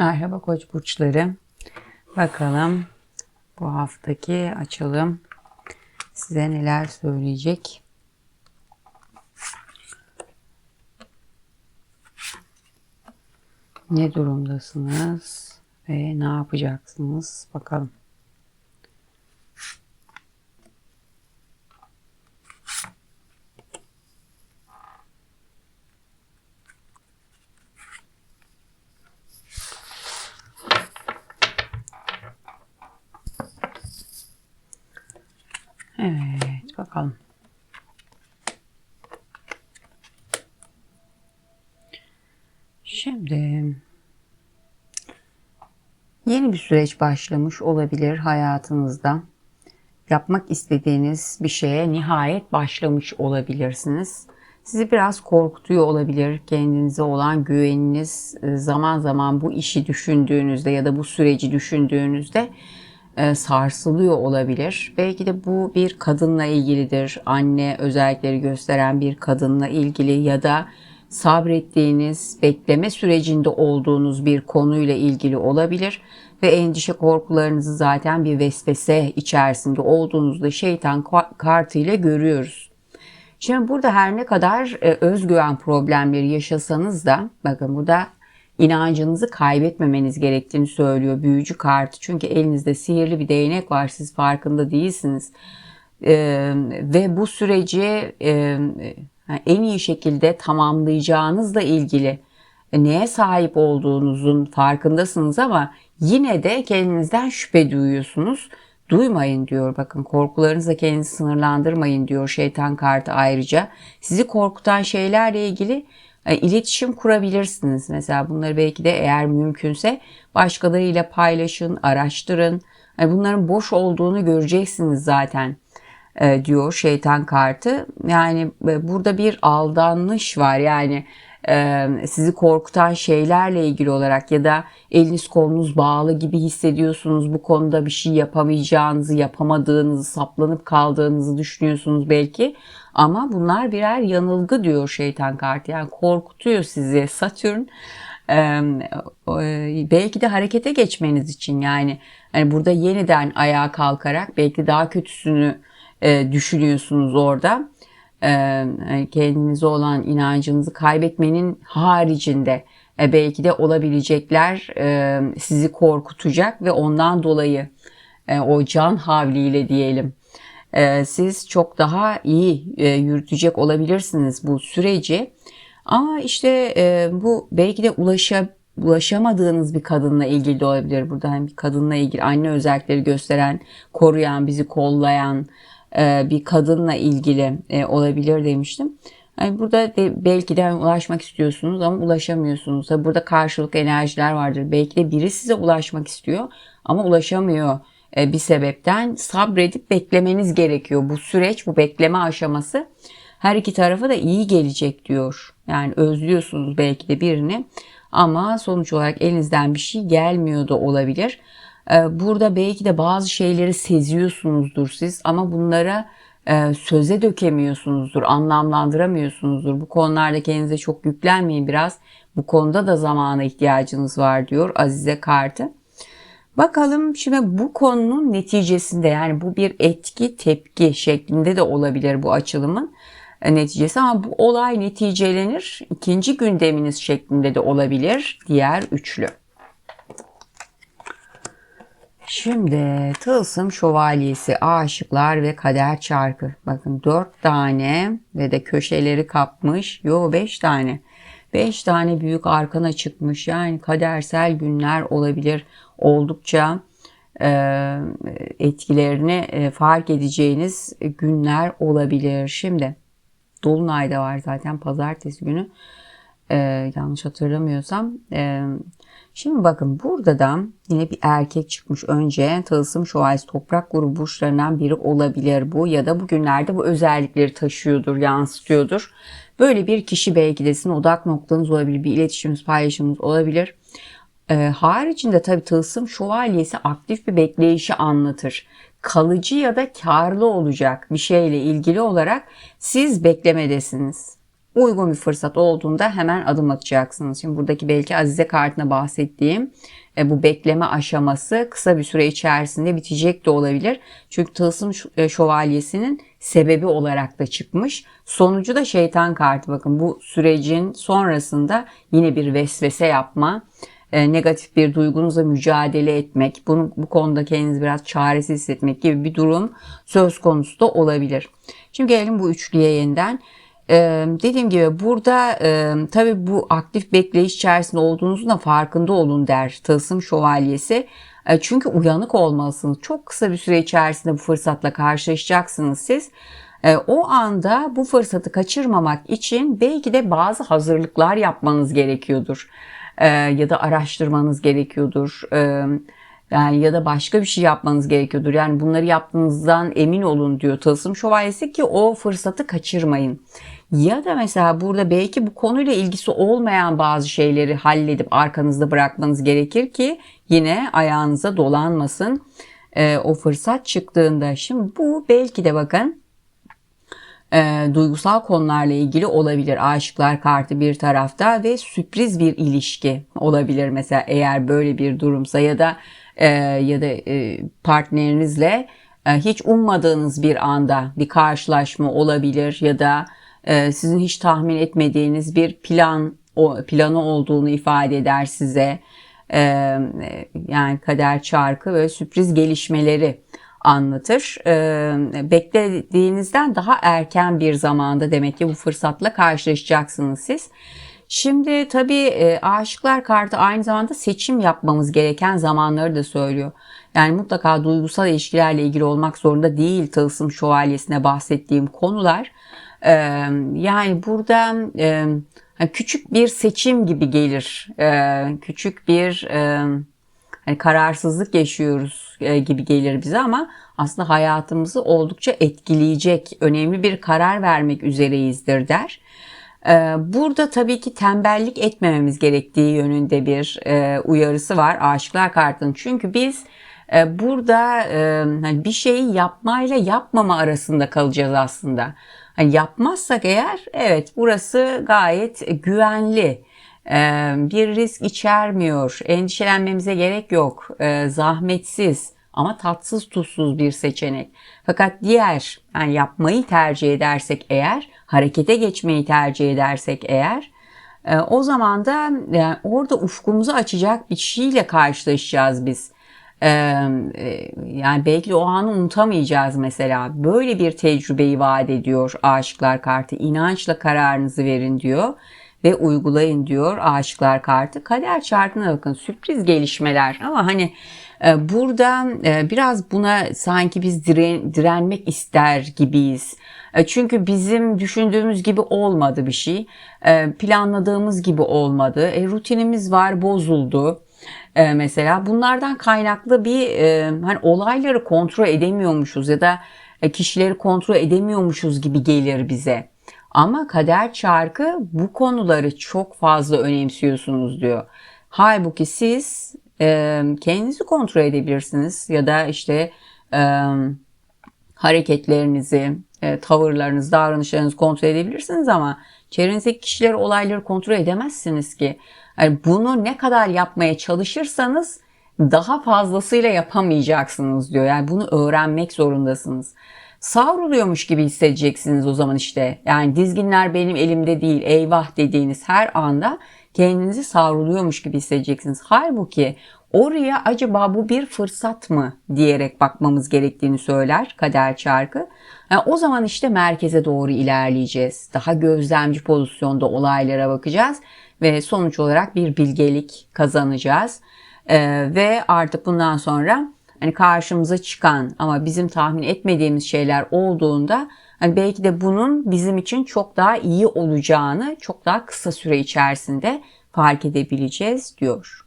Merhaba koç burçları. Bakalım bu haftaki açılım size neler söyleyecek. Ne durumdasınız ve ne yapacaksınız bakalım. Evet bakalım. Şimdi yeni bir süreç başlamış olabilir hayatınızda. Yapmak istediğiniz bir şeye nihayet başlamış olabilirsiniz. Sizi biraz korkutuyor olabilir. Kendinize olan güveniniz zaman zaman bu işi düşündüğünüzde ya da bu süreci düşündüğünüzde sarsılıyor olabilir. Belki de bu bir kadınla ilgilidir. Anne özellikleri gösteren bir kadınla ilgili ya da sabrettiğiniz, bekleme sürecinde olduğunuz bir konuyla ilgili olabilir ve endişe korkularınızı zaten bir vesvese içerisinde olduğunuzda şeytan kartı ile görüyoruz. Şimdi burada her ne kadar e, özgüven problemleri yaşasanız da bakın burada inancınızı kaybetmemeniz gerektiğini söylüyor büyücü kartı. Çünkü elinizde sihirli bir değnek var siz farkında değilsiniz. Ee, ve bu süreci e, en iyi şekilde tamamlayacağınızla ilgili neye sahip olduğunuzun farkındasınız ama yine de kendinizden şüphe duyuyorsunuz. Duymayın diyor bakın korkularınızla kendinizi sınırlandırmayın diyor şeytan kartı ayrıca. Sizi korkutan şeylerle ilgili iletişim kurabilirsiniz. Mesela bunları belki de eğer mümkünse başkalarıyla paylaşın, araştırın. Yani bunların boş olduğunu göreceksiniz zaten e, diyor şeytan kartı. Yani e, burada bir aldanış var. Yani sizi korkutan şeylerle ilgili olarak ya da eliniz kolunuz bağlı gibi hissediyorsunuz. Bu konuda bir şey yapamayacağınızı, yapamadığınızı, saplanıp kaldığınızı düşünüyorsunuz belki. Ama bunlar birer yanılgı diyor şeytan kartı. Yani korkutuyor sizi Satürn. belki de harekete geçmeniz için yani yani burada yeniden ayağa kalkarak belki daha kötüsünü düşünüyorsunuz orada e, kendinize olan inancınızı kaybetmenin haricinde e, belki de olabilecekler e, sizi korkutacak ve ondan dolayı e, o can havliyle diyelim e, siz çok daha iyi e, yürütecek olabilirsiniz bu süreci. Ama işte e, bu belki de ulaşa, ulaşamadığınız bir kadınla ilgili de olabilir. Burada hani bir kadınla ilgili anne özellikleri gösteren, koruyan, bizi kollayan, e, bir kadınla ilgili e, olabilir demiştim. Yani burada de belki de ulaşmak istiyorsunuz ama ulaşamıyorsunuz. Tabii burada karşılık enerjiler vardır. Belki de biri size ulaşmak istiyor ama ulaşamıyor e, bir sebepten. Sabredip beklemeniz gerekiyor. Bu süreç, bu bekleme aşaması her iki tarafa da iyi gelecek diyor. Yani özlüyorsunuz belki de birini ama sonuç olarak elinizden bir şey gelmiyor da olabilir. Ee, burada belki de bazı şeyleri seziyorsunuzdur siz ama bunlara e, söze dökemiyorsunuzdur, anlamlandıramıyorsunuzdur. Bu konularda kendinize çok yüklenmeyin biraz. Bu konuda da zamana ihtiyacınız var diyor Azize Kartı. Bakalım şimdi bu konunun neticesinde yani bu bir etki tepki şeklinde de olabilir bu açılımın e, neticesi ama bu olay neticelenir ikinci gündeminiz şeklinde de olabilir diğer üçlü. Şimdi tılsım şövalyesi, aşıklar ve kader çarkı. Bakın dört tane ve de köşeleri kapmış. Yo beş tane. Beş tane büyük arkana çıkmış. Yani kadersel günler olabilir. Oldukça e, etkilerini e, fark edeceğiniz günler olabilir. Şimdi Dolunay da var zaten pazartesi günü. E, yanlış hatırlamıyorsam. E, Şimdi bakın burada da yine bir erkek çıkmış önce. Tılsım şövalyesi toprak grubu burçlarından biri olabilir bu ya da bugünlerde bu özellikleri taşıyordur, yansıtıyordur. Böyle bir kişi belki de sizin odak noktanız olabilir, bir iletişimimiz, paylaşımımız olabilir. Ee, haricinde tabii tılsım şövalyesi aktif bir bekleyişi anlatır. Kalıcı ya da karlı olacak bir şeyle ilgili olarak siz beklemedesiniz. Uygun bir fırsat olduğunda hemen adım atacaksınız. Şimdi buradaki belki Azize kartına bahsettiğim e, bu bekleme aşaması kısa bir süre içerisinde bitecek de olabilir. Çünkü tılsım e, şövalyesinin sebebi olarak da çıkmış. Sonucu da şeytan kartı. Bakın bu sürecin sonrasında yine bir vesvese yapma, e, negatif bir duygunuzla mücadele etmek, bunu, bu konuda kendinizi biraz çaresiz hissetmek gibi bir durum söz konusu da olabilir. Şimdi gelelim bu üçlüye yeniden. Dediğim gibi burada e, tabii bu aktif bekleyiş içerisinde olduğunuzun da farkında olun der Tılsım Şövalyesi. E, çünkü uyanık olmalısınız. Çok kısa bir süre içerisinde bu fırsatla karşılaşacaksınız siz. E, o anda bu fırsatı kaçırmamak için belki de bazı hazırlıklar yapmanız gerekiyordur. E, ya da araştırmanız gerekiyordur. E, yani ya da başka bir şey yapmanız gerekiyordur. Yani bunları yaptığınızdan emin olun diyor Tılsım Şövalyesi ki o fırsatı kaçırmayın. Ya da mesela burada belki bu konuyla ilgisi olmayan bazı şeyleri halledip arkanızda bırakmanız gerekir ki yine ayağınıza dolanmasın e, o fırsat çıktığında. Şimdi bu belki de bakın e, duygusal konularla ilgili olabilir. Aşıklar kartı bir tarafta ve sürpriz bir ilişki olabilir mesela eğer böyle bir durumsa ya da e, ya da e, partnerinizle e, hiç ummadığınız bir anda bir karşılaşma olabilir ya da sizin hiç tahmin etmediğiniz bir plan o planı olduğunu ifade eder size. E, yani kader çarkı ve sürpriz gelişmeleri anlatır. E, beklediğinizden daha erken bir zamanda demek ki bu fırsatla karşılaşacaksınız siz. Şimdi tabii e, aşıklar kartı aynı zamanda seçim yapmamız gereken zamanları da söylüyor. Yani mutlaka duygusal ilişkilerle ilgili olmak zorunda değil tılsım şövalyesine bahsettiğim konular. E, yani burada e, küçük bir seçim gibi gelir. E, küçük bir e, hani kararsızlık yaşıyoruz gibi gelir bize ama aslında hayatımızı oldukça etkileyecek önemli bir karar vermek üzereyizdir der. Burada tabii ki tembellik etmememiz gerektiği yönünde bir uyarısı var Aşıklar Kartı'nın. Çünkü biz burada hani bir şeyi yapmayla yapmama arasında kalacağız aslında. Hani yapmazsak eğer evet burası gayet güvenli. Bir risk içermiyor. Endişelenmemize gerek yok. Zahmetsiz ama tatsız tuzsuz bir seçenek. Fakat diğer yani yapmayı tercih edersek eğer, harekete geçmeyi tercih edersek eğer e, o zaman da yani orada ufkumuzu açacak bir şeyle karşılaşacağız biz. E, e, yani belki o anı unutamayacağız mesela. Böyle bir tecrübeyi vaat ediyor Aşıklar Kartı. İnançla kararınızı verin diyor ve uygulayın diyor Aşıklar Kartı. Kader çarkına bakın sürpriz gelişmeler ama hani e, burada e, biraz buna sanki biz diren, direnmek ister gibiyiz. E, çünkü bizim düşündüğümüz gibi olmadı bir şey. Planladığımız gibi olmadı. E, rutinimiz var bozuldu. Mesela bunlardan kaynaklı bir hani olayları kontrol edemiyormuşuz ya da kişileri kontrol edemiyormuşuz gibi gelir bize. Ama kader çarkı bu konuları çok fazla önemsiyorsunuz diyor. Halbuki siz e, kendinizi kontrol edebilirsiniz ya da işte e, hareketlerinizi, e, tavırlarınızı, davranışlarınızı kontrol edebilirsiniz ama çevrenizdeki kişileri, olayları kontrol edemezsiniz ki. Yani bunu ne kadar yapmaya çalışırsanız daha fazlasıyla yapamayacaksınız diyor. Yani bunu öğrenmek zorundasınız. Savruluyormuş gibi hissedeceksiniz o zaman işte. Yani dizginler benim elimde değil, eyvah dediğiniz her anda kendinizi savruluyormuş gibi hissedeceksiniz. Halbuki oraya acaba bu bir fırsat mı diyerek bakmamız gerektiğini söyler kader çarkı. Yani o zaman işte merkeze doğru ilerleyeceğiz. Daha gözlemci pozisyonda olaylara bakacağız ve sonuç olarak bir bilgelik kazanacağız. Ee, ve artık bundan sonra hani karşımıza çıkan ama bizim tahmin etmediğimiz şeyler olduğunda hani belki de bunun bizim için çok daha iyi olacağını çok daha kısa süre içerisinde fark edebileceğiz diyor.